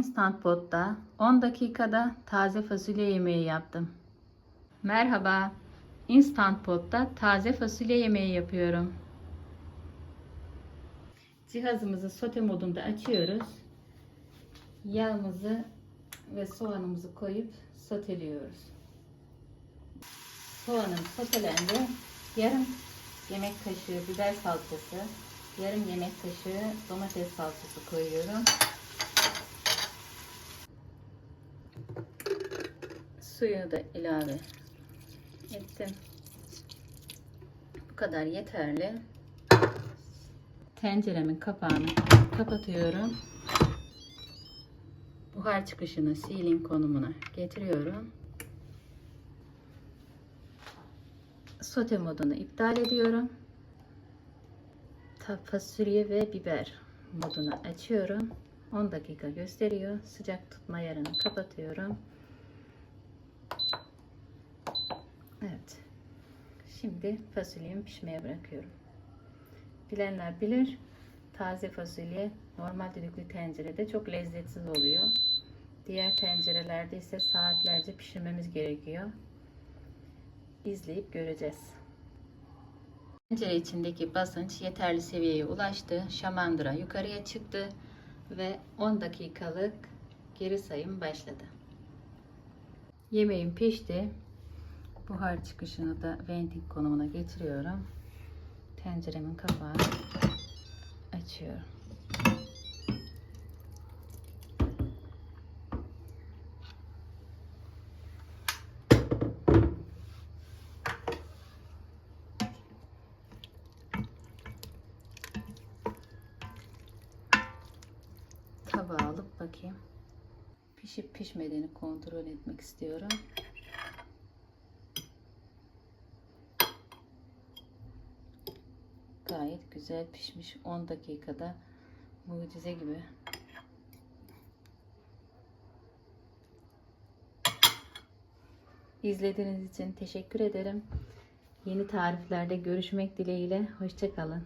Instant Pot'ta 10 dakikada taze fasulye yemeği yaptım. Merhaba. Instant Pot'ta taze fasulye yemeği yapıyorum. Cihazımızı sote modunda açıyoruz. Yağımızı ve soğanımızı koyup soteliyoruz. Soğanım sotelendi. Yarım yemek kaşığı biber salçası, yarım yemek kaşığı domates salçası koyuyorum. Suyu da ilave ettim. Bu kadar yeterli. Tenceremin kapağını kapatıyorum. Buhar çıkışını sealing konumuna getiriyorum. Sote modunu iptal ediyorum. Fasulye ve biber modunu açıyorum. 10 dakika gösteriyor. Sıcak tutma ayarını kapatıyorum. Şimdi fasulyemi pişmeye bırakıyorum. Bilenler bilir. Taze fasulye normal düdüklü tencerede çok lezzetsiz oluyor. Diğer tencerelerde ise saatlerce pişirmemiz gerekiyor. İzleyip göreceğiz. Tencere içindeki basınç yeterli seviyeye ulaştı. Şamandıra yukarıya çıktı ve 10 dakikalık geri sayım başladı. Yemeğim pişti. Buhar çıkışını da venting konumuna getiriyorum. Tenceremin kapağını açıyorum. Tabağa alıp bakayım. Pişip pişmediğini kontrol etmek istiyorum. Gayet güzel pişmiş. 10 dakikada mucize gibi. İzlediğiniz için teşekkür ederim. Yeni tariflerde görüşmek dileğiyle. Hoşçakalın.